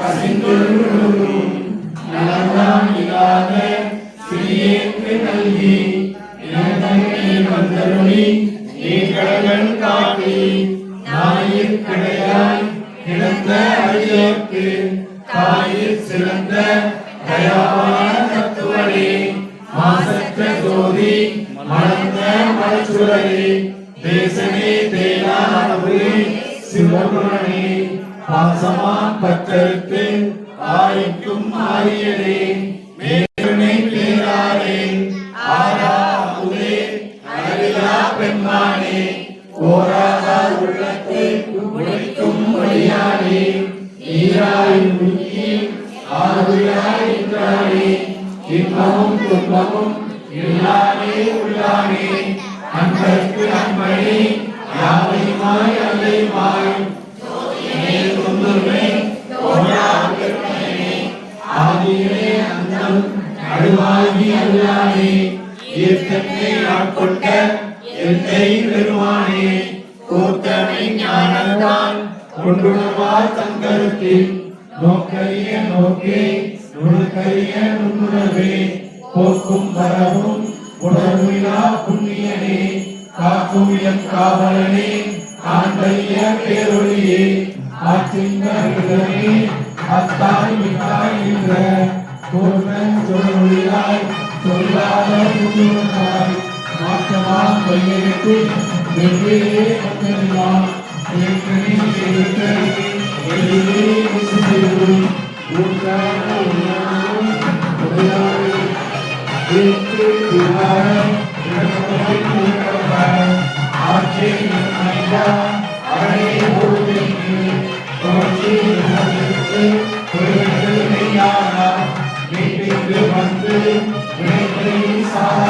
இணைந்த நலந்தான் இல்லாத நல்கி வந்தருளி நீ காட்டி நாயிற் கிடந்த தாயிற் சிறந்த தயாவான மாசற்ற ஜோதி மலர்ந்த தேசமே தேனா சிவபுரணே. பாசமான் பற்றருக்கு ஆய்க்கும் ஆரியரே மேலுனை பேராரே. ஆரா உதே அருளா பெண்மானே ஓராதா உள்ளத்து உழைக்கும் வழியானே ஈராய் முக்கி ஆறுயாய் என்றானே இன்பமும் துன்பமும் இல்லானே உள்ளானே. அன்பருக்கு அன்பனே யாவையுமாய் அல்லையுமாய் இயற்கத்தை ஆட்கொண்ட எந்தை பெருமானே கூத்தமை ஞானத்தான் கொண்டுணர்வார் தங்கருத்தில் நோக்கரிய நோக்கே நுணுக்கரிய நுண்ணுணர்வே போக்கும் வரவும் உணர்விழா புண்ணியனே. காக்கும் எம் காவலனே ஆண்டைய பேரொழியே. ஆற்றிங்கர்களே அத்தாய் மிகாய் என்ற சொல்லொழியாய் சொல்லாத विमान परिवेक्षित देखिए अपने विमान एक ट्रेनिंग के भीतर रेलवे इस रेलवे उड़कर एक के दीवार रखवाई नहीं कर पाए आपके महिला आगे हो गई है पहुँचे यहाँ से कोई नहीं आ रहा मेरे बंदे, मेरे साथ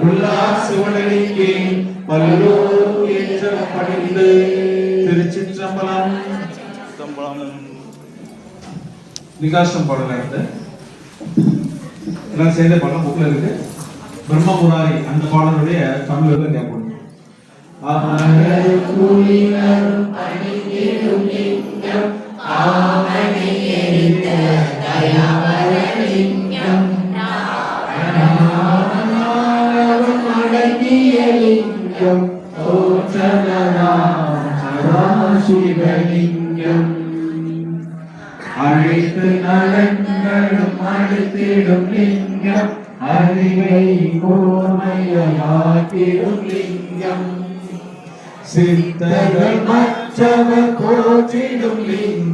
உள்ளார் சிவனடிக்கு பல்லோர் ஏற்றப்படிந்து திருச்சிற்றம்பலம். விகாசம் பாடல இருந்து எல்லாம் சேர்ந்த பாடம் புக்ல இருக்கு. பிரம்மபுராரி அந்த பாடலுடைய தமிழ் கேட்போம். அடங்கியலிங்கம் சிவலிங்கம் அழைத்து நலங்களும் அழுத்திடும் லிங்கம் அறிவை கோமையாக்கிடும் லிங்கம் சித்தர்கள் மற்றவர் கோச்சிடும் லிங்கம்